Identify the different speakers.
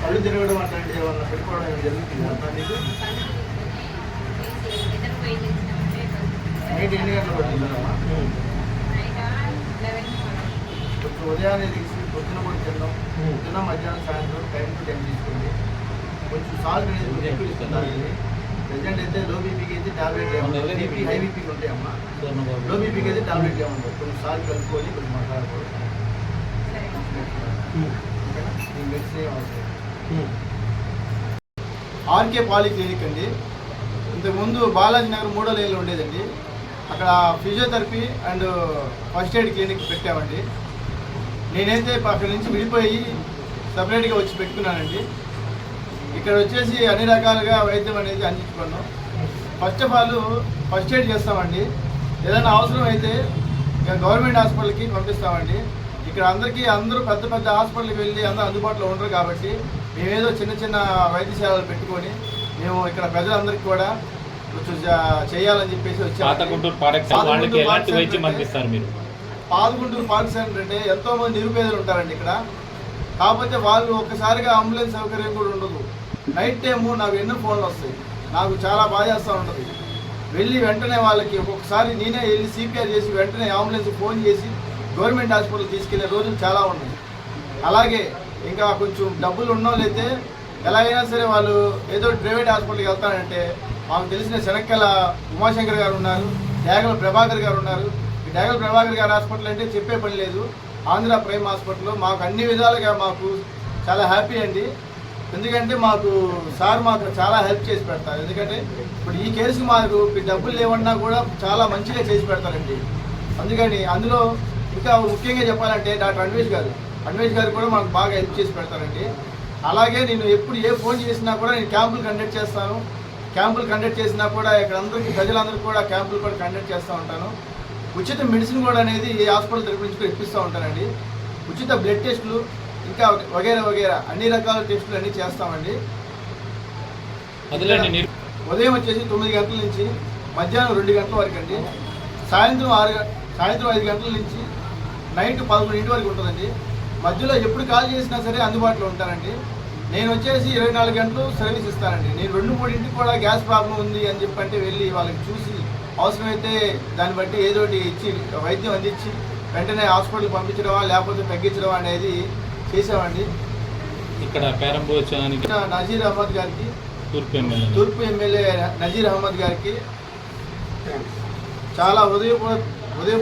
Speaker 1: కళ్ళు తిరగడం అట్లాంటి ఏమన్నా పెట్టుకోవడం జరుగుతుంది? అంతా మీకు? నైట్ ఎన్ని గంటలు పడుతుందమ్మా కొంచెం ఉదయాన్నే తీసి పొద్దున కూడా తిన్నాం పొద్దున మధ్యాహ్నం సాయంత్రం టైం టు టైం తీసుకోండి. కొంచెం సాల్ట్ అనేది ఎక్కువ ఇస్తుంది ప్రజెంట్ అయితే లో బీపీకి అయితే టాబ్లెట్ ఏమన్నా బీపీ హై బీపీకి ఉంటాయమ్మా లో బీపీకి అయితే టాబ్లెట్ ఏమన్నా సాల్ట్ కలుపుకొని కొంచెం మాట్లాడుకోవాలి. ఆర్కే పాలీ క్లినిక్ అండి. ఇంతకుముందు బాలాజీ నగర్ మూడో లైన్లో ఉండేదండి. అక్కడ physiotherapy and first aid clinic పెట్టామండి. నేనైతే అక్కడి నుంచి విడిపోయి సపరేట్గా వచ్చి పెట్టుకున్నానండి. ఇక్కడ వచ్చేసి అన్ని రకాలుగా వైద్యం అనేది అందించుకున్నాం. First of all first aid చేస్తామండి. ఏదైనా అవసరం అయితే గవర్నమెంట్ హాస్పిటల్కి పంపిస్తామండి. ఇక్కడ అందరికీ అందరూ పెద్ద పెద్ద హాస్పిటల్కి వెళ్ళి అందరూ అందుబాటులో ఉండరు కాబట్టి మేమేదో చిన్న చిన్న వైద్యశాలలు పెట్టుకొని మేము ఇక్కడ ప్రజలందరికీ కూడా చేయాలని చెప్పేసి వచ్చాము
Speaker 2: గుంటూరు పాడక్స్
Speaker 1: పాత
Speaker 2: వాళ్ళకి
Speaker 1: గుంటూరు
Speaker 2: ఎలాంటి
Speaker 1: పాడక్స్
Speaker 2: వైద్యం
Speaker 1: అంటే-
Speaker 2: అందిస్తారు మీరు?
Speaker 1: పాల్గొంటూరు పార్క్ సెంటర్ అంటే ఎంతో మంది నిరుపేదలు ఉంటారండి ఇక్కడ. కాకపోతే వాళ్ళు ఒక్కసారిగా అంబులెన్స్ సౌకర్యం కూడా ఉండదు. నైట్ టైము నాకు ఎన్నో ఫోన్లు వస్తాయి. నాకు చాలా బాధేస్తూ ఉంటుంది. వెళ్ళి వెంటనే వాళ్ళకి ఒక్కొక్కసారి నేనే వెళ్ళి సిపిఆర్ చేసి వెంటనే అంబులెన్స్ ఫోన్ చేసి గవర్నమెంట్ హాస్పిటల్ తీసుకెళ్ళే రోజులు చాలా ఉన్నాయి. అలాగే ఇంకా కొంచెం డబ్బులు ఉన్నోళ్ళైతే ఎలా అయినా సరే వాళ్ళు ఏదో ప్రైవేట్ హాస్పిటల్కి వెళ్తానంటే మాకు తెలిసిన శనక్కల ఉమాశంకర్ గారు ఉన్నారు డేగల ప్రభాకర్ గారు ఉన్నారు. ఈ డేగల ప్రభాకర్ గారు హాస్పిటల్ అంటే చెప్పే పని లేదు. ఆంధ్ర ప్రైమ్ హాస్పిటల్లో మాకు అన్ని విధాలుగా మాకు చాలా హ్యాపీ అండి. ఎందుకంటే మాకు సార్ మాకు చాలా హెల్ప్ చేసి పెడతారు. ఎందుకంటే ఇప్పుడు ఈ కేసుకి మాకు డబ్బులు లేవన్నా కూడా చాలా మంచిగా చేసి పెడతారండి. అందుకని అందులో ఇంకా ముఖ్యంగా చెప్పాలంటే డాక్టర్ అన్వేష్ గారు. అన్వేష్ గారు కూడా మాకు బాగా హెల్ప్ చేసి పెడతారండి. అలాగే నేను ఎప్పుడు ఏ ఫోన్ చేసినా కూడా నేను క్యాంపులు కండక్ట్ చేస్తాను. క్యాంపులు కండక్ట్ చేసినా కూడా ఇక్కడ అందరికీ ప్రజలందరికీ కూడా క్యాంపులు కూడా కండక్ట్ చేస్తూ ఉంటాను. ఉచిత మెడిసిన్ కూడా అనేది ఈ హాస్పిటల్ తరపు నుంచి కూడా ఇప్పిస్తూ ఉంటానండి. ఉచిత బ్లడ్ టెస్టులు ఇంకా వగేరా వగేరా. అన్ని రకాల టెస్టులు అన్నీ చేస్తామండి. ఉదయం వచ్చేసి తొమ్మిది గంటల నుంచి మధ్యాహ్నం రెండు గంటల వరకు అండి సాయంత్రం ఆరు సాయంత్రం ఐదు గంటల నుంచి నైట్ పదకొండింటి వరకు ఉంటుందండి. మధ్యలో ఎప్పుడు కాల్ చేసినా సరే అందుబాటులో ఉంటానండి నేను వచ్చేసి ఇరవై నాలుగు గంటలు సర్వీస్ ఇస్తానండి. నేను రెండు మూడింటికి కూడా గ్యాస్ ప్రాబ్లం ఉంది అని చెప్పంటే వెళ్ళి వాళ్ళకి చూసి అవసరమైతే దాన్ని బట్టి ఏదో ఒకటి ఇచ్చి వైద్యం అందించి వెంటనే హాస్పిటల్ పంపించడమా లేకపోతే తగ్గించడం అనేది చేసామండి
Speaker 2: ఇక్కడ
Speaker 1: ఇంకా నజీర్ అహ్మద్ గారికి
Speaker 2: తూర్పు ఎమ్మెల్యే.
Speaker 1: తూర్పు ఎమ్మెల్యే నజీర్ అహ్మద్ గారికి చాలా హృదయపూర్వక హృదయ